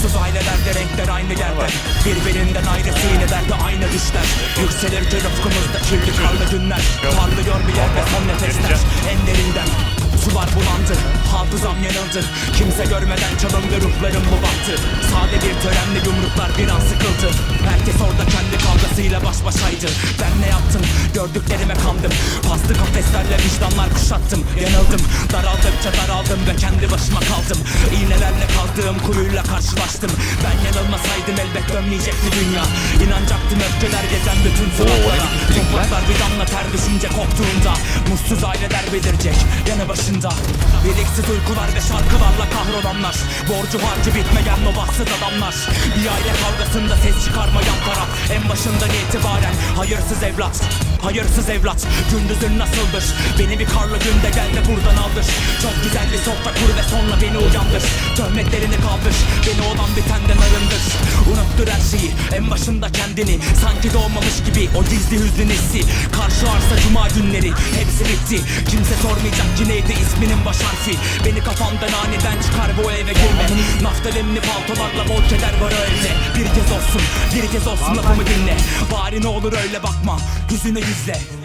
Nerede renkler aynı yerden Birbirinden ayrı sinelerde aynı düşler. Yükselir ki rıfkımızda kirli karlı günler. Parlıyor bir yerde son nefesler. En derinden Sular bulandı, hafızam yanıldı. Kimse görmeden çalındı ruhlarım bu battı Sade bir törenle yumruklar bir an sıkıldı. Herkes orada kendi kavgasıyla baş başaydı. Ben ne yaptım, gördüklerime kandım. Paslı kafeslerle vicdanlar kuşattım. Yanıldım, daraldıkça daraldım ve kendi başıma kaldım kazdığım kuyuyla karşılaştım. Ben yanılmasaydım elbet dönmeyecekti dünya. İnanacaktım öfkeler gezen bütün suratlara Topraklar bir damla ter düşünce koktuğunda Mutsuz aileler belirecek yanı başında. Biriksiz uykular ve şarkılarla kahrolanlar. Borcu harcı bitmeyen o bahtsız adamlar. Bir aile kavgasında ses çıkarmayan taraf En başından itibaren hayırsız evlat Hayırsız evlat. Gündüzün nasıldır? Beni bir karlı günde gel de buradan aldır. Çok güzel bir sofra kur ve sonra beni uyandır. Töhmetlerini kaldır. Beni olan bitenden arındır. Unuttur her şeyi. En başında kendini. Sanki doğmamış gibi o gizli hüznün hissi. Karşı arsa cuma günleri. Hepsi bitti. Kimse sormayacak ki neydi isminin baş harfi. Beni kafamdan aniden çıkar bu eve girme. Naftalinli paltolarla bol keder var evde Bir kez olsun bir kez olsun lafımı dinle. Bari ne olur öyle bakma. Yüzünü yüzle